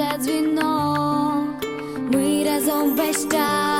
вже дзвінок. Ми разом весь час,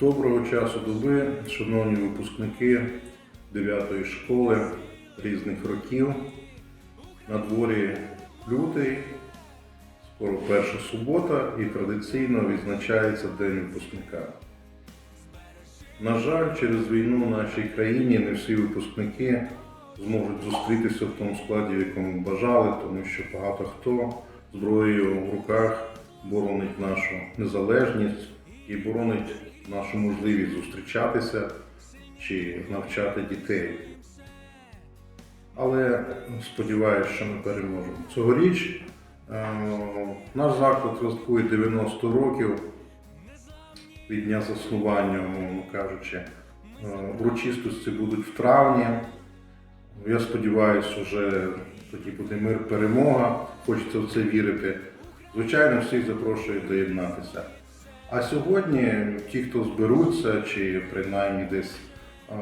Доброго часу доби, шановні випускники 9 школи різних років. На дворі лютий, скоро перша субота і традиційно відзначається День випускника. На жаль, через війну в нашій країні не всі випускники зможуть зустрітися в тому складі, в якому бажали, тому що багато хто зброєю в руках боронить нашу незалежність і боронить нашу можливість зустрічатися чи навчати дітей. Але сподіваюся, що ми переможемо. Цьогоріч е, наш заклад святкує 90 років від дня заснування, умовно кажучи. Е, Урочистості будуть в травні. Я сподіваюся, вже тоді буде мир перемога. Хочеться в це вірити. Звичайно, всіх запрошую доєднатися. А сьогодні ті, хто зберуться, чи принаймні десь е,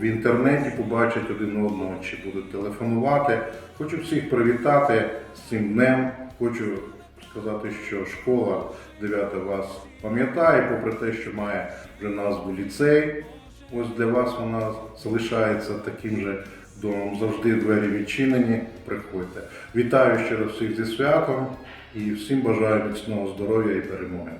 в інтернеті побачать один одного, чи будуть телефонувати, хочу всіх привітати з цим днем. Хочу сказати, що школа 9 вас пам'ятає, попри те, що має вже назву ліцей. Ось для вас вона залишається таким же домом. Завжди двері відчинені. Приходьте. Вітаю ще раз всіх зі святом і всім бажаю міцного здоров'я і перемоги.